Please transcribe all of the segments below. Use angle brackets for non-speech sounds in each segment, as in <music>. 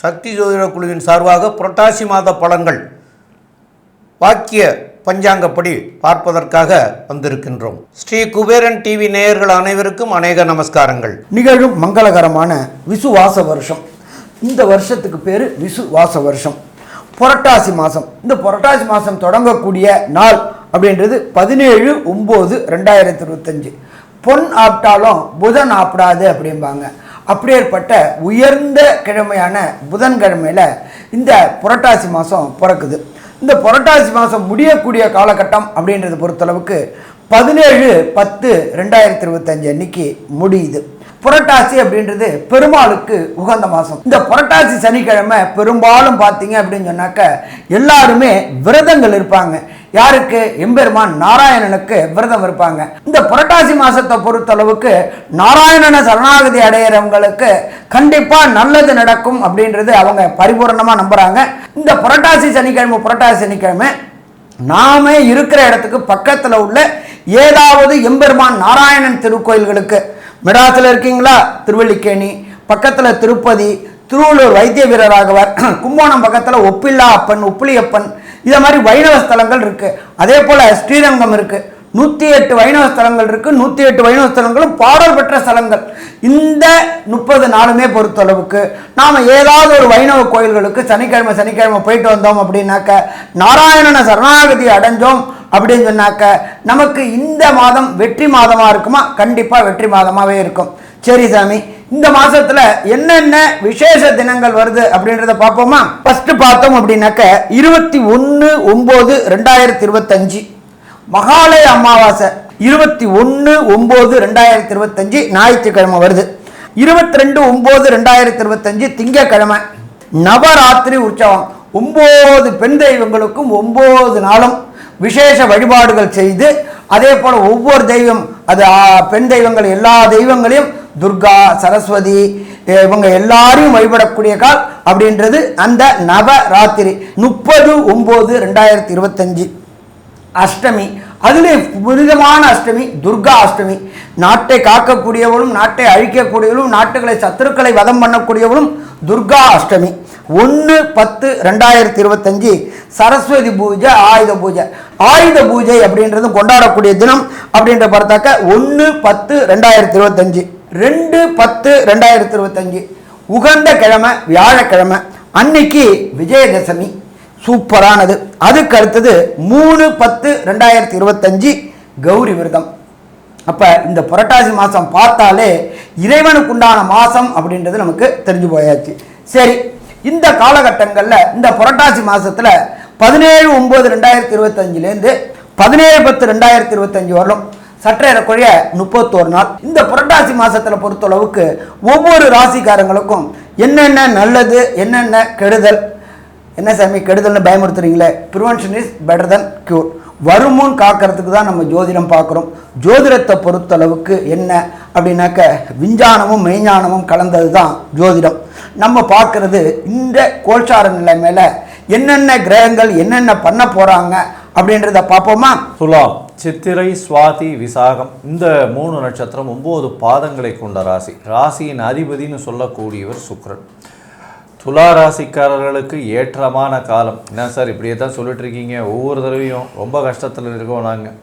சக்தி ஜோதிட குழுவின் சார்பாக புரட்டாசி மாத பலன்கள் வாக்கிய பஞ்சாங்கப்படி பார்ப்பதற்காக வந்திருக்கின்றோம். ஸ்ரீ குபேரன் டிவி நேயர்கள் அனைவருக்கும் அநேக நமஸ்காரங்கள். நிகழும் மங்களகரமான விசுவாச வருஷம். இந்த வருஷத்துக்கு பேர் விசுவாச வருஷம். புரட்டாசி மாதம். இந்த புரட்டாசி மாதம் தொடங்கக்கூடிய நாள் அப்படின்றது பதினேழு ஒம்பது ரெண்டாயிரத்தி இருபத்தஞ்சு. பொன் ஆப்டாலும் புதன் ஆப்டாது அப்படிம்பாங்க. அப்படியேற்பட்ட உயர்ந்த கிழமையான புதன்கிழமையில் இந்த புரட்டாசி மாதம் பிறக்குது. இந்த புரட்டாசி மாதம் முடியக்கூடிய காலகட்டம் அப்படின்றத பொறுத்தளவுக்கு பதினேழு பத்து ரெண்டாயிரத்தி இருபத்தஞ்சு அன்னைக்கு முடியுது. புரட்டாசி அப்படின்றது பெருமாளுக்கு உகந்த மாதம். இந்த புரட்டாசி சனிக்கிழமை பெரும்பாலும் பார்த்தீங்க அப்படின்னு சொன்னாக்க எல்லாருமே விரதங்கள் இருப்பாங்க. யாருக்கு? எம்பெருமான் நாராயணனுக்கு விரதம் இருப்பாங்க. இந்த புரட்டாசி மாசத்தை பொறுத்தளவுக்கு நாராயணனை சரணாகதி அடையிறவங்களுக்கு கண்டிப்பா நல்லது நடக்கும் அப்படின்றது அவங்க பரிபூரணமா நம்புறாங்க. இந்த புரட்டாசி சனிக்கிழமை புரட்டாசி சனிக்கிழமை நாம இருக்கிற இடத்துக்கு பக்கத்துல உள்ள ஏதாவது எம்பெருமான் நாராயணன் திருக்கோயில்களுக்கு மெட்ராஸில் இருக்கீங்களா? திருவல்லிக்கேணி. பக்கத்தில் திருப்பதி. திருவள்ளூர் வைத்திய வீரராகவர். <clears throat> கும்போணம் பக்கத்தில் ஒப்பில்லா அப்பன் உப்புளியப்பன் இதை மாதிரி வைணவ ஸ்தலங்கள் இருக்குது அதே போல் ஸ்ரீரங்கம் இருக்குது நூற்றி எட்டு வைணவ ஸ்தலங்கள் இருக்குது நூற்றி எட்டு வைணவ ஸ்தலங்களும் பாடல் பெற்ற ஸ்தலங்கள். இந்த முப்பது நாளுமே பொறுத்தளவுக்கு நாம் ஏதாவது ஒரு வைணவ கோயில்களுக்கு சனிக்கிழமை சனிக்கிழமை போயிட்டு வந்தோம் அப்படின்னாக்க நாராயணனை சரணாகதி அடைஞ்சோம். அப்படின்னு சொன்னாக்க நமக்கு இந்த மாதம் வெற்றி மாதமாக இருக்குமா? கண்டிப்பாக வெற்றி மாதமாகவே இருக்கும். சரி சாமி இந்த மாசத்துல என்னென்ன விசேஷ தினங்கள் வருது அப்படின்றத பார்ப்போமா? ஃபர்ஸ்ட் பார்த்தோம் அப்படின்னாக்க இருபத்தி ஒன்று ஒம்பது ரெண்டாயிரத்தி இருபத்தஞ்சு. மகாலய அமாவாசை இருபத்தி ஒன்று ஒம்பது ரெண்டாயிரத்தி இருபத்தஞ்சு ஞாயிற்றுக்கிழமை வருது. இருபத்தி ரெண்டு ஒம்பது ரெண்டாயிரத்தி இருபத்தஞ்சு திங்கக்கிழமை. நவராத்திரி உற்சவம். ஒம்பது பெண் தெய்வங்களுக்கும் ஒம்பது நாளும். விசேஷ வழிபாடுகள் செய்து அதே போல் ஒவ்வொரு தெய்வம் அது பெண் தெய்வங்கள் எல்லா தெய்வங்களையும் துர்கா சரஸ்வதி இவங்க எல்லாரையும் வழிபடக்கூடிய கால் அப்படின்றது அந்த நவராத்திரி முப்பது ஒம்பது ரெண்டாயிரத்தி இருபத்தஞ்சு. அஷ்டமி அதிலே புனிதமான அஷ்டமி துர்கா அஷ்டமி. நாட்டை காக்கக்கூடியவளும் நாட்டை அழிக்கக்கூடியவளும் நாட்டுகளை சத்துருக்களை வதம் பண்ணக்கூடியவளும் துர்கா அஷ்டமி. ஒன்று பத்து ரெண்டாயிரத்தி இருபத்தஞ்சி சரஸ்வதி பூஜை ஆயுத பூஜை. ஆயுத பூஜை அப்படின்றது கொண்டாடக்கூடிய தினம் அப்படின்ற பார்த்தாக்க ஒன்று பத்து ரெண்டாயிரத்தி இருபத்தஞ்சி. ரெண்டு பத்து ரெண்டாயிரத்தி இருபத்தஞ்சு. உகந்த கிழமை வியாழக்கிழமை. அன்னைக்கு விஜயதசமி. சூப்பரானது. அதுக்கு அடுத்தது மூணு பத்து ரெண்டாயிரத்தி இருபத்தஞ்சி கௌரி விரதம். அப்போ இந்த புரட்டாசி மாதம் பார்த்தாலே இறைவனுக்கு உண்டான மாதம் அப்படின்றது நமக்கு தெரிஞ்சு போயாச்சு. சரி இந்த காலகட்டங்களில் இந்த புரட்டாசி மாதத்தில் பதினேழு ஒம்பது ரெண்டாயிரத்தி இருபத்தஞ்சிலேருந்து பதினேழு பத்து ரெண்டாயிரத்தி இருபத்தஞ்சு வரலும் சற்றேறக்குறைய முப்பத்தோரு நாள். இந்த புரட்டாசி மாதத்தில் பொறுத்தளவுக்கு ஒவ்வொரு ராசிக்காரங்களுக்கும் என்னென்ன நல்லது என்னென்ன கெடுதல் என்ன சாமி கெடுதல்னு பயமுறுத்துறீங்களே? Prevention is better than cure வருமுன் காக்கிறதுக்கு தான் நம்ம ஜோதிடம் பார்க்குறோம். ஜோதிடத்தை பொறுத்தளவுக்கு என்ன அப்படின்னாக்க விஞ்ஞானமும் மெய்ஞானமும் கலந்தது தான் ஜோதிடம். நம்ம பார்க்குறது இந்த கோல்சார நிலை மேலே என்னென்ன கிரகங்கள் என்னென்ன பண்ண போகிறாங்க அப்படின்றத பார்ப்போமா? துலாம் சித்திரை சுவாதி விசாகம். இந்த மூணு நட்சத்திரம் ஒம்பது பாதங்களை கொண்ட ராசி. ராசியின் அதிபதின்னு சொல்லக்கூடியவர் சுக்ரன் துலா ராசிக்காரர்களுக்கு ஏற்றமான காலம். என்ன சார் இப்படியே தான் சொல்லிட்டு இருக்கீங்க ஒவ்வொரு தடவையும் ரொம்ப கஷ்டத்தில் இருக்கோம் நாங்கள்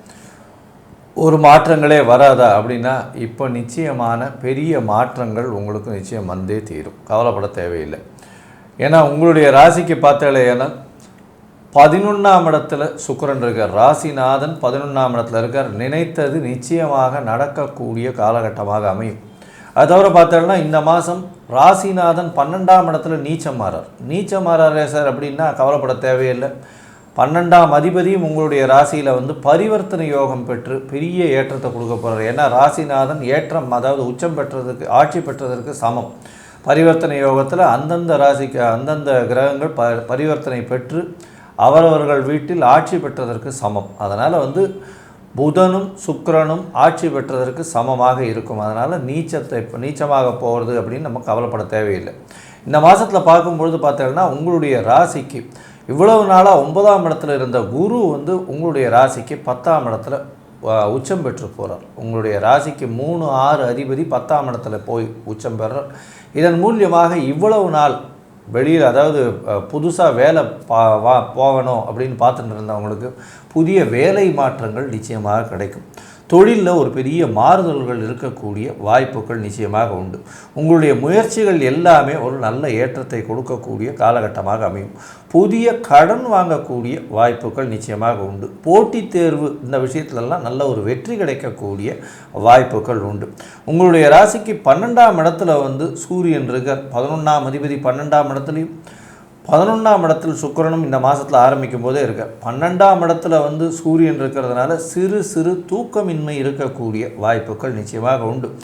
ஒரு மாற்றங்களே வராதா அப்படின்னா இப்போ நிச்சயமான பெரிய மாற்றங்கள் உங்களுக்கு நிச்சயம் வந்தே தீரும். கவலைப்பட தேவையில்லை. ஏன்னா உங்களுடைய ராசிக்கு பார்த்தாலே ஏன்னா பதினொன்றாம் இடத்துல சுக்கரன் இருக்கார். ராசிநாதன் பதினொன்றாம் இடத்துல இருக்கார். நினைத்தது நிச்சயமாக நடக்கக்கூடிய காலகட்டமாக அமையும். அது தவிர பார்த்தோம்னா இந்த மாதம் ராசிநாதன் பன்னெண்டாம் இடத்துல நீச்சம் மாறார். நீச்சம் மாறாரே சார் அப்படின்னா கவலைப்பட தேவையில்லை. பன்னெண்டாம் அதிபதியும் உங்களுடைய ராசியில் வந்து பரிவர்த்தனை யோகம் பெற்று பெரிய ஏற்றத்தை கொடுக்க போகிறார் ஏன்னா ராசிநாதன் ஏற்றம் அதாவது உச்சம் பெற்றதுக்கு ஆட்சி பெற்றதற்கு சமம். பரிவர்த்தனை யோகத்தில் அந்தந்த ராசிக்கு அந்தந்த கிரகங்கள் ப பரிவர்த்தனை பெற்று அவரவர்கள் வீட்டில் ஆட்சி பெற்றதற்கு சமம். அதனால் வந்து புதனும் சுக்கரனும் ஆட்சி பெற்றதற்கு சமமாக இருக்கும். அதனால் நீச்சத்தை இப்போ நீச்சமாக போகிறது அப்படின்னு நம்ம கவலைப்பட தேவையில்லை. இந்த மாதத்தில் பார்க்கும்பொழுது பார்த்தீங்கன்னா உங்களுடைய ராசிக்கு இவ்வளவு நாளாக ஒன்பதாம் இடத்துல இருந்த குரு வந்து உங்களுடைய ராசிக்கு பத்தாம் இடத்துல உச்சம் பெற்று போகிறார் உங்களுடைய ராசிக்கு மூணு ஆறு அதிபதி பத்தாம் இடத்துல போய் உச்சம் பெறார். இதன் மூலியமாக இவ்வளவு நாள் வெளியில் அதாவது புதுசாக வேலை பா வா போகணும் அப்படின்னு பார்த்துட்டு இருந்தவங்களுக்கு புதிய வேலை மாற்றங்கள் நிச்சயமாக கிடைக்கும். தொழிலில் ஒரு பெரிய மாறுதல்கள் இருக்கக்கூடிய வாய்ப்புகள் நிச்சயமாக உண்டு. உங்களுடைய முயற்சிகள் எல்லாமே ஒரு நல்ல ஏற்றத்தை கொடுக்கக்கூடிய காலகட்டமாக அமையும். புதிய கடன் வாங்கக்கூடிய வாய்ப்புகள் நிச்சயமாக உண்டு. போட்டித் தேர்வு இந்த விஷயத்துலலாம் நல்ல ஒரு வெற்றி கிடைக்கக்கூடிய வாய்ப்புகள் உண்டு. உங்களுடைய ராசிக்கு பன்னெண்டாம் இடத்துல வந்து சூரியன் இருக்கார். பதினொன்றாம் அதிபதி பன்னெண்டாம் இடத்துலையும் பதினொன்றாம் இடத்தில் சுக்கிரனும் இந்த மாதத்தில் ஆரம்பிக்கும் போதே இருக்க. பன்னெண்டாம் இடத்துல வந்து சூரியன் இருக்கிறதுனால சிறு சிறு தூக்கமின்மை இருக்கக்கூடிய வாய்ப்புகள் நிச்சயமாக உண்டு.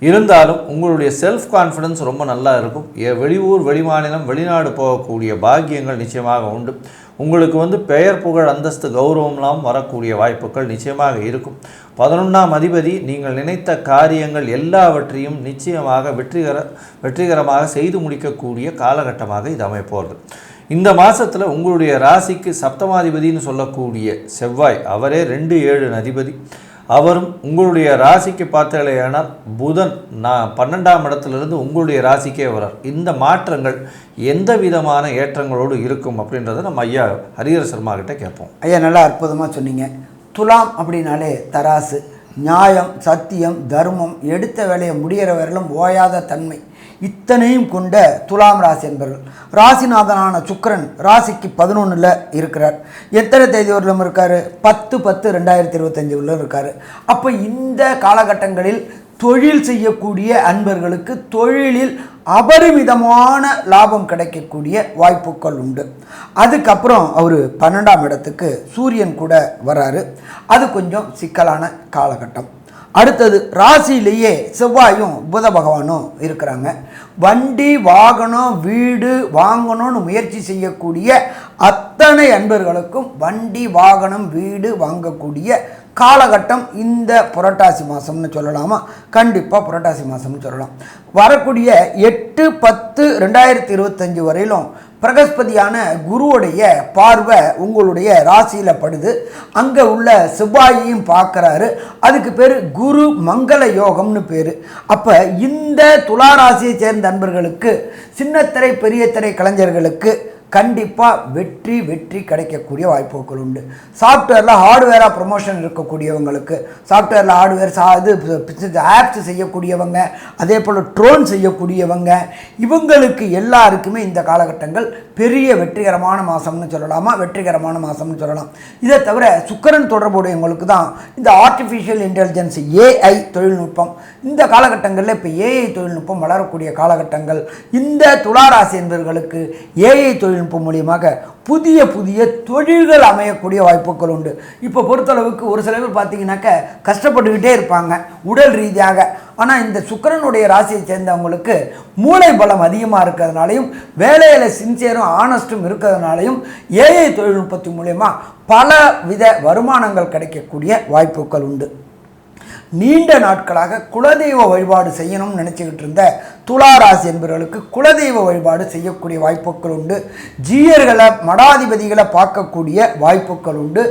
இருந்தாலும் உங்களுடைய செல்ஃப் கான்ஃபிடன்ஸ் ரொம்ப நல்லா இருக்கும். எ- வெளியூர் வெளிமாநிலம் வெளிநாடு போகக்கூடிய பாக்கியங்கள் நிச்சயமாக உண்டு. உங்களுக்கு வந்து பெயர் புகழ் அந்தஸ்து கௌரவம்லாம் வரக்கூடிய வாய்ப்புகள் நிச்சயமாக இருக்கும். பதினொன்றாம் அதிபதி நீங்கள் நினைத்த காரியங்கள் எல்லாவற்றையும் நிச்சயமாக வெற்றிகர வெற்றிகரமாக செய்து முடிக்கக்கூடிய காலகட்டமாக இது அமைப்போகிறது இந்த மாதத்தில் உங்களுடைய ராசிக்கு சப்தமாதிபதின்னு சொல்லக்கூடிய செவ்வாய் அவரே ரெண்டு ஏழு அதிபதி. அவரும் உங்களுடைய ராசிக்கு பார்த்தாலேயானால் புதன் நான் பன்னெண்டாம் இடத்துலேருந்து உங்களுடைய ராசிக்கே வரார். இந்த மாற்றங்கள் எந்த விதமான ஏற்றங்களோடு இருக்கும் அப்படின்றத நம்ம ஐயா ஹரிஹர சர்மா கிட்டே கேட்போம். ஐயா நல்லா அற்புதமாக சொன்னீங்க. துலாம் அப்படின்னாலே தராசு நியாயம் சத்தியம் தர்மம் எடுத்த வேலையை முடிகிற வரையிலும் ஓயாத தன்மை. இத்தனையும் கொண்ட துலாம் ராசி என்பவர்கள். ராசிநாதனான சுக்கரன் ராசிக்கு பதினொன்றில் இருக்கிறார். எத்தனை தேதி வரலும் இருக்கார்? பத்து பத்து ரெண்டாயிரத்தி இருபத்தஞ்சி வரலும் இருக்கார். அப்போ இந்த காலகட்டங்களில் தொழில் செய்யக்கூடிய அன்பர்களுக்கு தொழிலில் அபரிமிதமான லாபம் கிடைக்கக்கூடிய வாய்ப்புகள் உண்டு. அதுக்கப்புறம் அவர் பன்னெண்டாம் இடத்துக்கு சூரியன் கூட வராரு. அது கொஞ்சம் சிக்கலான காலகட்டம். அடுத்தது ராசியிலேயே செவ்வாயும் புத பகவானும் இருக்கிறாங்க. வண்டி வாகனம் வீடு வாங்கணும்னு முயற்சி செய்யக்கூடிய அத்தனை அன்பர்களுக்கும் வண்டி வாகனம் வீடு வாங்கக்கூடிய காலகட்டம் இந்த புரட்டாசி மாதம்னு சொல்லலாமா? கண்டிப்பாக புரட்டாசி மாதம்னு சொல்லலாம். வரக்கூடிய எட்டு பத்து ரெண்டாயிரத்தி இருபத்தஞ்சி வரையிலும் பிரகஸ்பதியான குருவுடைய பார்வை உங்களுடைய ராசியில் படுது. அங்கே உள்ள செவ்வாயையும் பார்க்குறாரு. அதுக்கு பேர் குரு மங்கள யோகம்னு பேர். அப்போ இந்த துலா ராசியை சேர்ந்த அன்பர்களுக்கு சின்னத்திரை பெரிய திரை கலைஞர்களுக்கு கண்டிப்பாக வெற்றி வெற்றி கிடைக்கக்கூடிய வாய்ப்புகள் உண்டு. சாஃப்ட்வேரில் ஹார்ட்வேராக ப்ரொமோஷன் இருக்கக்கூடியவங்களுக்கு சாஃப்ட்வேரில் ஹார்ட்வேர் சா இது ஆப்ஸ் செய்யக்கூடியவங்க அதே போல் ட்ரோன் செய்யக்கூடியவங்க இவங்களுக்கு எல்லாருக்குமே இந்த காலகட்டங்கள் பெரிய வெற்றிகரமான மாதம்னு சொல்லலாமா? வெற்றிகரமான மாதம்னு சொல்லலாம். இதை தவிர சுக்கிரன் தொடர்புடையவங்களுக்கு தான் இந்த ஆர்டிஃபிஷியல் இன்டெலிஜென்ஸ் ஏஐ தொழில்நுட்பம் இந்த காலகட்டங்களில் இப்போ ஏஐ தொழில்நுட்பம் வளரக்கூடிய காலகட்டங்கள் இந்த துளாராசி என்பவர்களுக்கு ஏஐ தொழில் தொழில்நுட்பம் மூலியமாக புதிய புதிய தொழில்கள் அமையக்கூடிய வாய்ப்புகள் உண்டு. இப்போ பொறுத்தளவுக்கு ஒரு சில பேர் பார்த்தீங்கன்னாக்க கஷ்டப்பட்டுக்கிட்டே இருப்பாங்க உடல் ரீதியாக. ஆனால் இந்த சுக்கிரனுடைய ராசியை சேர்ந்தவங்களுக்கு மூளை பலம் அதிகமாக இருக்கிறதுனாலையும் வேலையில் சின்சியரும் ஆனஸ்ட்டும் இருக்கிறதுனாலையும் ஏஐ தொழில்நுட்பத்தின் மூலயமா பல வித வருமானங்கள் கிடைக்கக்கூடிய வாய்ப்புகள் உண்டு. நீண்ட நாட்களாக குலதெய்வ வழிபாடு செய்யணும்னு நினச்சிக்கிட்டு இருந்த துளாராசி என்பவர்களுக்கு குலதெய்வ வழிபாடு செய்யக்கூடிய வாய்ப்புகள் உண்டு. ஜீயர்களை மடாதிபதிகளை பார்க்கக்கூடிய வாய்ப்புகள் உண்டு.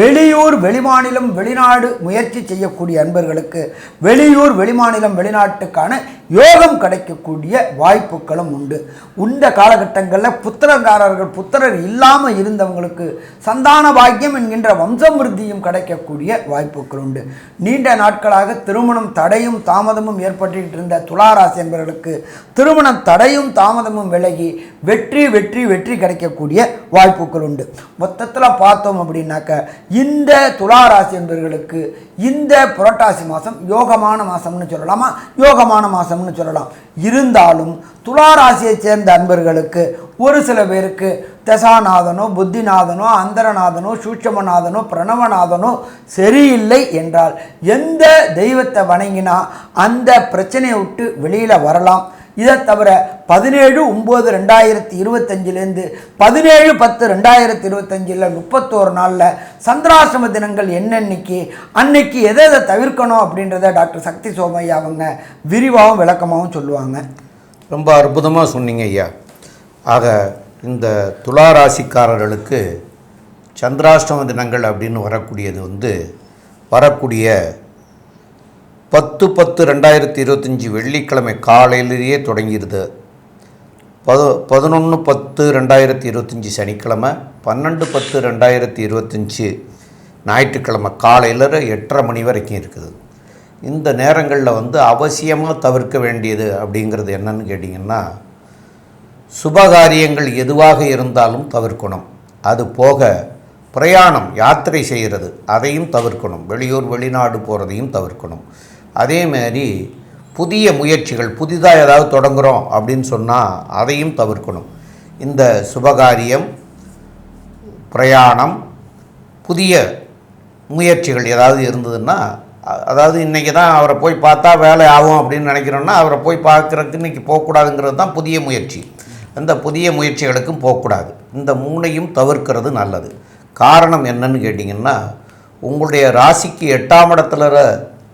வெளியூர் வெளிமாநிலம் வெளிநாடு முயற்சி செய்யக்கூடிய அன்பர்களுக்கு வெளியூர் வெளிமாநிலம் வெளிநாட்டுக்கான யோகம் கிடைக்கக்கூடிய வாய்ப்புகளும் உண்டு. இந்த காலகட்டங்களில் புத்திரக்காரர்கள் புத்திரர் இல்லாமல் இருந்தவங்களுக்கு சந்தான பாக்கியம் என்கின்ற வம்சமிருத்தியும் கிடைக்கக்கூடிய வாய்ப்புகள் உண்டு. நீண்ட நாட்களாக திருமணம் தடையும் தாமதமும் ஏற்பட்டு இருந்த துளாராசி என்பவர்களுக்கு திருமணம் தடையும் தாமதமும் விலகி வெற்றி வெற்றி வெற்றி கிடைக்கக்கூடிய வாய்ப்புகள் உண்டு. மொத்தத்தில் பார்த்தோம் அப்படின்னாக்க இந்த துளாராசி என்பவர்களுக்கு இந்த புரட்டாசி மாதம் யோகமான மாதம்னு சொல்லலாமா? யோகமான மாதம்னு சொல்லலாம். இருந்தாலும் துளாராசியை சேர்ந்த அன்பர்களுக்கு ஒரு சில பேருக்கு தசாநாதனோ புத்திநாதனோ அந்தரநாதனோ சூட்சமநாதனோ பிரணவநாதனோ சரியில்லை என்றால் எந்த தெய்வத்தை வணங்கினா அந்த பிரச்சனையை விட்டு வெளியில் வரலாம். இதை தவிர பதினேழு ஒம்பது ரெண்டாயிரத்தி இருபத்தஞ்சிலேருந்து பதினேழு பத்து ரெண்டாயிரத்தி இருபத்தஞ்சில் முப்பத்தோரு நாளில் சந்திராசிரம தினங்கள் என்னன்னைக்கு அன்னைக்கு எதை எதை தவிர்க்கணும் அப்படின்றத டாக்டர் சக்தி சோமையா அவங்க விரிவாகவும் விளக்கமாகவும் சொல்லுவாங்க. ரொம்ப அற்புதமாக சொன்னீங்க ஐயா. ஆக இந்த துலா ராசிக்காரர்களுக்கு சந்திராஷ்டம தினங்கள் அப்படின்னு வரக்கூடியது வந்து வரக்கூடிய பத்து பத்து ரெண்டாயிரத்தி இருபத்தஞ்சி வெள்ளிக்கிழமை காலையிலேயே தொடங்கிடுது. பது பதினொன்று பத்து ரெண்டாயிரத்தி இருபத்தஞ்சி சனிக்கிழமை பன்னெண்டு பத்து ரெண்டாயிரத்தி இருபத்தஞ்சி ஞாயிற்றுக்கிழமை காலையில் எட்டரை மணி வரைக்கும் இருக்குது. இந்த நேரங்களில் வந்து அவசியமாக தவிர்க்க வேண்டியது அப்படிங்கிறது என்னன்னு கேட்டிங்கன்னா சுபகாரியங்கள் எதுவாக இருந்தாலும் தவிர்க்கணும். அது போக பிரயாணம் யாத்திரை செய்கிறது அதையும் தவிர்க்கணும். வெளியூர் வெளிநாடு போகிறதையும் தவிர்க்கணும். அதே மாதிரி புதிய முயற்சிகள் புதிதாக ஏதாவது தொடங்குகிறோம் அப்படின்னு சொன்னால் அதையும் தவிர்க்கணும். இந்த சுபகாரியம் பிரயாணம் புதிய முயற்சிகள் ஏதாவது இருந்ததுன்னா அதாவது இன்றைக்கி தான் அவரை போய் பார்த்தா வேலை ஆகும் அப்படின்னு நினைக்கிறோன்னா அவரை போய் பார்க்குறதுக்கு இன்றைக்கி போகக்கூடாதுங்கிறது தான் புதிய முயற்சி. அந்த புதிய முயற்சிகளுக்கும் போகக்கூடாது. இந்த மூணையும் தவிர்க்கிறது நல்லது. காரணம் என்னன்னு கேட்டிங்கன்னா உங்களுடைய ராசிக்கு எட்டாம் இடத்துல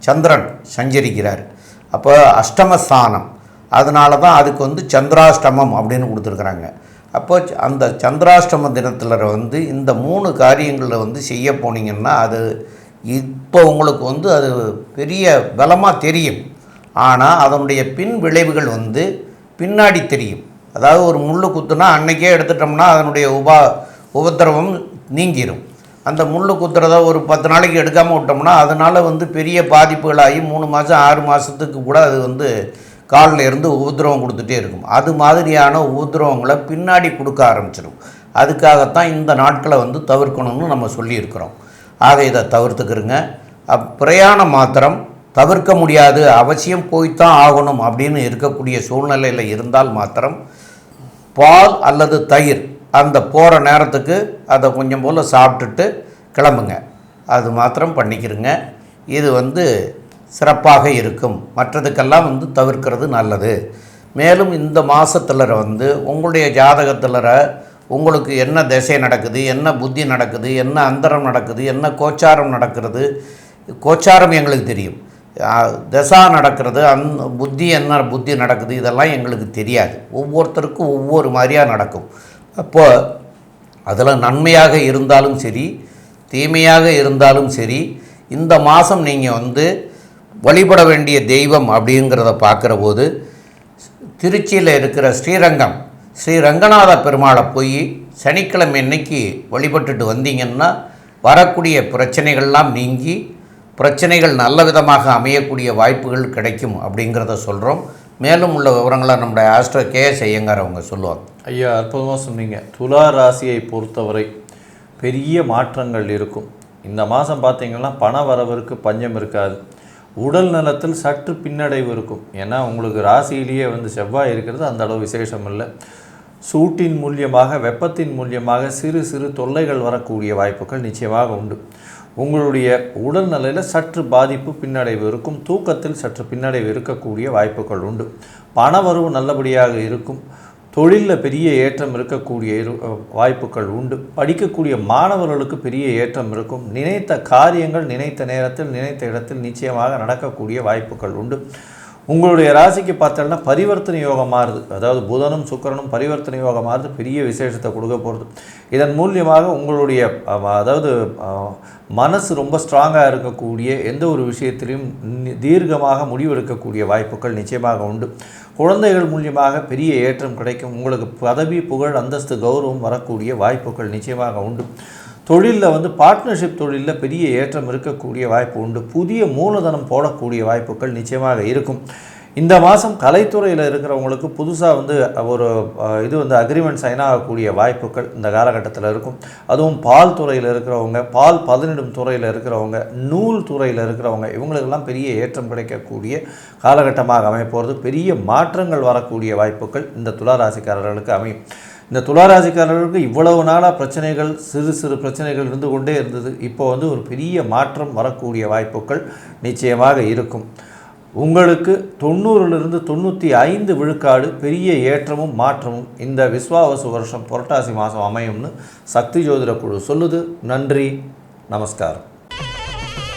சந்திரன் சஞ்சரிக்கிறார். அப்போ அஷ்டமஸ்தானம். அதனால தான் அதுக்கு வந்து சந்திராஷ்டமம் அப்படின்னு கொடுத்துருக்குறாங்க. அப்போ அந்த சந்திராஷ்டம தினத்தில் வந்து இந்த மூணு காரியங்களில் வந்து செய்ய போனீங்கன்னா அது இப்போ உங்களுக்கு வந்து அது பெரிய பலமாக தெரியும். ஆனால் அதனுடைய பின் விளைவுகள் வந்து பின்னாடி தெரியும். அதாவது ஒரு முள்ளு குத்துனா அன்றைக்கே எடுத்துட்டோம்னா அதனுடைய உபா உபத்திரவம் நீங்கிடும் அந்த முள்ளு குத்துறத ஒரு பத்து நாளைக்கு எடுக்காமல் விட்டோம்னா அதனால் வந்து பெரிய பாதிப்புகளாகி மூணு மாதம் ஆறு மாதத்துக்கு கூட அது வந்து காலில் இருந்து உபத்திரவம் கொடுத்துட்டே இருக்கும். அது மாதிரியான உபத்திரவங்களை பின்னாடி கொடுக்க ஆரம்பிச்சிடும் அதுக்காகத்தான் இந்த நாட்களை வந்து தவிர்க்கணும்னு நம்ம சொல்லியிருக்கிறோம். ஆக இதை தவிர்த்துக்கிறோங்க அப் பிரயாணம் மாத்திரம் தவிர்க்க முடியாது. அவசியம் போய்த்தான் ஆகணும் அப்படின்னு இருக்கக்கூடிய சூழ்நிலையில் இருந்தால் மாத்திரம் பால் அல்லது தயிர் அந்த போகிற நேரத்துக்கு அதை கொஞ்சம் போல் சாப்பிட்டுட்டு கிளம்புங்க. அது மாத்திரம் பண்ணிக்கிறங்க இது வந்து சிறப்பாக இருக்கும். மற்றதுக்கெல்லாம் வந்து தவிர்க்கிறது நல்லது. மேலும் இந்த மாதத்தில் வந்து உங்களுடைய ஜாதகத்தில் உங்களுக்கு என்ன திசை நடக்குது என்ன புத்தி நடக்குது என்ன அந்தரம் நடக்குது என்ன கோச்சாரம் நடக்கிறது கோச்சாரம் எங்களுக்கு தெரியும். தசா நடக்கிறது அந் புத்தி என்ன புத்தி நடக்குது இதெல்லாம் எங்களுக்கு தெரியாது. ஒவ்வொருத்தருக்கும் ஒவ்வொரு மாதிரியாக நடக்கும். அப்போ அதில் நன்மையாக இருந்தாலும் சரி தீமையாக இருந்தாலும் சரி இந்த மாதம் நீங்கள் வந்து வழிபட வேண்டிய தெய்வம் அப்படிங்கிறத பார்க்குற போது திருச்சியில் இருக்கிற ஸ்ரீரங்கம் ஸ்ரீ ரங்கநாத பெருமாளை போய் சனிக்கிழமை இன்னைக்கு வழிபட்டுட்டு வந்தீங்கன்னா வரக்கூடிய பிரச்சனைகள்லாம் நீங்கி பிரச்சனைகள் நல்ல விதமாக அமையக்கூடிய வாய்ப்புகள் கிடைக்கும் அப்படிங்கிறத சொல்கிறோம் மேலும் உள்ள விவரங்களை நம்முடைய ஆஸ்ட்ரோ கேஎஸ் ஐயங்கார் அவங்க சொல்லுவாங்க. ஐயா அற்புதமாக சொன்னீங்க. துலா ராசியை பொறுத்தவரை பெரிய மாற்றங்கள் இருக்கும். இந்த மாதம் பார்த்தீங்கன்னா பண வரவருக்கு பஞ்சம் இருக்காது. உடல் நலத்தில் சற்று பின்னடைவு இருக்கும். ஏன்னா உங்களுக்கு ராசியிலேயே வந்து செவ்வாய் இருக்கிறது அந்த அளவு விசேஷம் இல்லை. சூட்டின் மூலியமாக வெப்பத்தின் மூலியமாக சிறு சிறு தொல்லைகள் வரக்கூடிய வாய்ப்புகள் நிச்சயமாக உண்டு. உங்களுடைய உடல்நிலையில் சற்று பாதிப்பு பின்னடைவு இருக்கும் தூக்கத்தில் சற்று பின்னடைவு இருக்கக்கூடிய வாய்ப்புகள் உண்டு. பணவரவு நல்லபடியாக இருக்கும் தொழிலில் பெரிய ஏற்றம் இருக்கக்கூடிய இரு வாய்ப்புகள் உண்டு. படிக்கக்கூடிய மாணவர்களுக்கு பெரிய ஏற்றம் இருக்கும். நினைத்த காரியங்கள் நினைத்த நேரத்தில் நினைத்த இடத்தில் நிச்சயமாக நடக்கக்கூடிய வாய்ப்புகள் உண்டு. உங்களுடைய ராசிக்கு பார்த்தோம்னா பரிவர்த்தனை யோகம் மாறுது. அதாவது புதனும் சுக்கரனும் பரிவர்த்தனை யோகம் மாறுது. பெரிய விசேஷத்தை கொடுக்க போகிறது இதன் மூலியமாக உங்களுடைய அதாவது மனசு ரொம்ப ஸ்ட்ராங்காக இருக்கக்கூடிய எந்த ஒரு விஷயத்திலையும் தீர்க்கமாக முடிவெடுக்கக்கூடிய வாய்ப்புகள் நிச்சயமாக உண்டு. குழந்தைகள் மூலியமாக பெரிய ஏற்றம் கிடைக்கும். உங்களுக்கு பதவி புகழ் அந்தஸ்து கௌரவம் வரக்கூடிய வாய்ப்புகள் நிச்சயமாக உண்டு. தொழிலில் வந்து பார்ட்னர்ஷிப் தொழிலில் பெரிய ஏற்றம் இருக்கக்கூடிய வாய்ப்பு உண்டு. புதிய மூலதனம் போடக்கூடிய வாய்ப்புகள் நிச்சயமாக இருக்கும். இந்த மாதம் கலைத்துறையில் இருக்கிறவங்களுக்கு புதுசாக வந்து ஒரு இது வந்து அக்ரிமெண்ட் சைன் ஆகக்கூடிய வாய்ப்புகள் இந்த காலகட்டத்தில் இருக்கும். அதுவும் பால் துறையில் இருக்கிறவங்க பால் பதனிடும் துறையில் இருக்கிறவங்க நூல் துறையில் இருக்கிறவங்க இவங்களுக்கெல்லாம் பெரிய ஏற்றம் கிடைக்கக்கூடிய காலகட்டமாக அமைப்போகிறது பெரிய மாற்றங்கள் வரக்கூடிய வாய்ப்புகள் இந்த துளாராசிக்காரர்களுக்கு அமையும். இந்த துளாராசிக்காரர்களுக்கு இவ்வளவு நாளாக பிரச்சனைகள் சிறு சிறு பிரச்சனைகள் இருந்து கொண்டே இருந்தது. இப்போ வந்து ஒரு பெரிய மாற்றம் வரக்கூடிய வாய்ப்புகள் நிச்சயமாக இருக்கும். உங்களுக்கு தொண்ணூறிலிருந்து தொண்ணூற்றி ஐந்து விழுக்காடு பெரிய ஏற்றமும் மாற்றமும் இந்த விஸ்வாவசு வருஷம் புரட்டாசி மாதம் அமையும்னு சக்தி ஜோதிட குழு சொல்லுது. நன்றி. நமஸ்காரம்.